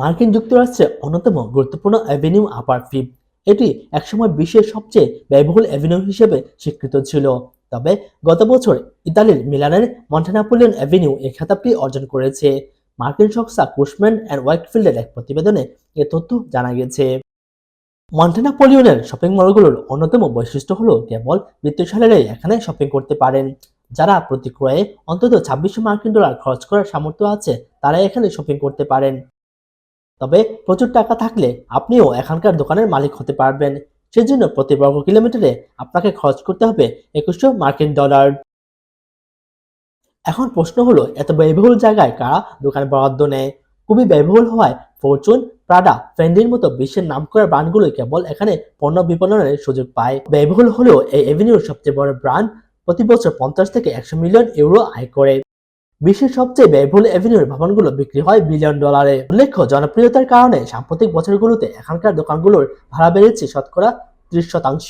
মার্কিন যুক্তরাষ্ট্রের অন্যতম গুরুত্বপূর্ণ অ্যাভিনিউ আপার ফিফ এটি একসময় বিশ্বের সবচেয়ে ব্যয়বহুল অ্যাভিনিউ হিসেবে স্বীকৃত ছিল। তবে গত বছর ইতালির মিলানের মন্টানাপোলিয়ন অ্যাভিনিউ এই খেতাবটি অর্জন করেছে। মার্কিন সংস্থা কুশম্যান অ্যান্ড ওয়াইকফিল্ডের এক প্রতিবেদনে এ তথ্য জানা গেছে। মন্টানাপোলিয়নের শপিং মলগুলোর অন্যতম বৈশিষ্ট্য হলো কেবল বিত্তশালীরাই এখানে শপিং করতে পারেন। যারা প্রতি ক্রয়ে অন্তত ছাব্বিশশো মার্কিন ডলার খরচ করার সামর্থ্য আছে তারা এখানে শপিং করতে পারেন। তবে প্রচুর টাকা থাকলে আপনিও এখানকার দোকানের মালিক হতে পারবেন। সেজন্য প্রতি বর্গ কিলোমিটারে আপনাকে খরচ করতে হবে একুশশো মার্কিন ডলার। এখন প্রশ্ন হলো, এত ব্যয়বহুল জায়গায় কারা দোকান বরাদ্দ নেয়? খুবই ব্যয়বহুল হওয়ায় ফরচুন, প্রাডা ফেন্ডির মতো বিশ্বের নামকরা ব্র্যান্ডগুলোই কেবল এখানে পণ্য বিপণনের সুযোগ পায়। ব্যয়বহুল হলেও এই এভিনিউর সবচেয়ে বড় ব্র্যান্ড প্রতি বছর পঞ্চাশ থেকে একশো মিলিয়ন ইউরো আয় করে। বিশ্বের সবচেয়ে ব্যয়বহুল এভিনিউর ভবনগুলো বিক্রি হয় বিলিয়ন ডলারে উল্লেখ্য, জনপ্রিয়তার কারণে সাম্প্রতিক বছরগুলোতে এখানকার দোকানগুলোর ভাড়া বেড়েছে শতকরা ত্রিশ শতাংশ।